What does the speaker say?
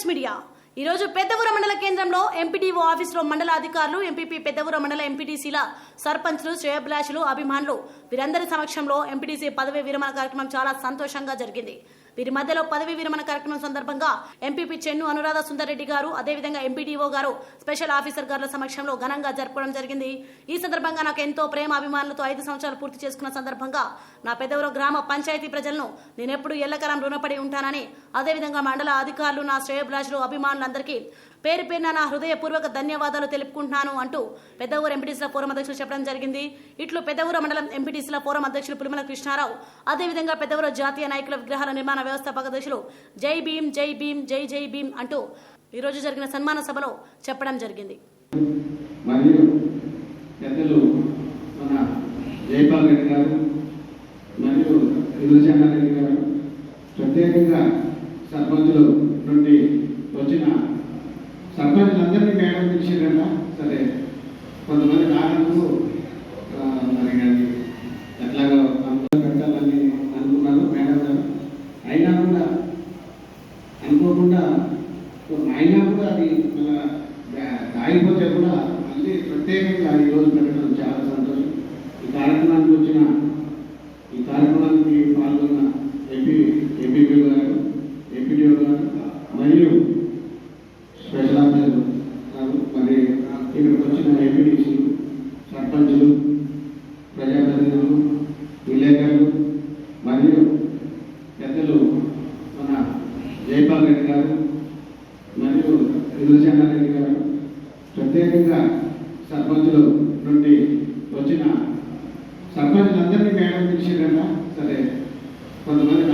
Mites media. ఈ రోజు పెద్దవూర మండల కేంద్రంలో ఎంపీడీఓ ఆఫీసులో మండల అధికారులు ఎంపీపీ పెద్దవూర మండల ఎంపీటీసీల సర్పంచ్లు శ్రేయభిలాషులు అభిమానులు. వీరందరి సమక్షంలో ఎంపీటీసీ పదవి విరమణ కార్యక్రమం చాలా సంతోషంగా జరిగింది. వీరి మధ్యలో పదవి విరమణ కార్యక్రమం సందర్భంగా ఎంపీపీ చెన్ను అనురాధ సుందర్రెడ్డి గారు అదేవిధంగా ఎంపీడీఓ గారు స్పెషల్ ఆఫీసర్ గారుల సమక్షంలో ఘనంగా జరపడం జరిగింది. ఈ సందర్భంగా నాకు ఎంతో ప్రేమ అభిమానులతో ఐదు సంవత్సరాలు పూర్తి చేసుకున్న సందర్భంగా నా పెద్దవరం గ్రామ పంచాయతీ ప్రజలను నేనెప్పుడు ఎల్లకాలం రుణపడి ఉంటానని అదేవిధంగా మండల అధికారులు నా శ్రేయభిలాషులు అభిమానులందరికీ పేరు పేరున నా హృదయపూర్వక ధన్యవాదాలు తెలుపుకుంటున్నాను అంటూ పెద్దవూరు ఎంపీటీసీల ఫోరం అధ్యక్షులు చెప్పడం జరిగింది. ఇట్లు పెద్దవూరు మండలం ఎంపీటీసీల ఫోరం అధ్యక్షులు పులిమల కృష్ణారావు అదేవిధంగా పెద్దవూరు జాతీయ నాయకుల విగ్రహాల నిర్మాణ వ్యవస్థాపక అధ్యక్షులు జై భీమ్ జై భీం జై జై భీమ్ అంటూ ఈరోజు జరిగిన సన్మాన సభలో చెప్పడం జరిగింది. మరియు పెద్దలు మన జైపాల్ రెడ్డి గారు మరియు రెడ్డి గారు ప్రత్యేకంగా సర్పంచులు నుండి వచ్చిన సర్పంచులందరినీ మేడం పిలిచిండ్రట సరే. కొంతమంది రానందుకు మరి ఎట్లాగో అందులో పెట్టాలని అనుకున్నారు మేడం గారు అయినా కూడా అనుకోకుండా అయినా కూడా అది మన ఆగిపోతే కూడా మళ్ళీ ప్రత్యేకంగా ఈ రోజు పెట్టడం చాలా సంతోషం. ఈ కార్యక్రమానికి వచ్చిన ఈ కార్యక్రమానికి పాల్గొన్న ఎంపీ ఎంపీపీ గారు ఎంపీడీఓ గారు మరియు స్పెషల్ ఆఫీసర్ గారు మరి ఇక్కడికి వచ్చిన ఎంపీడీసీలు సర్పంచులు ప్రజాప్రతినిధులు విలేకరులు మరియు పెద్దలు మన జైపాల్ రెడ్డి గారు మరియు విజయచంద్ర రెడ్డి గారు ప్రత్యేకంగా సర్పంచులు నుండి వచ్చిన సర్పంచులందరినీ మేడం పిలిచిండ్రట సరే కొంతమంది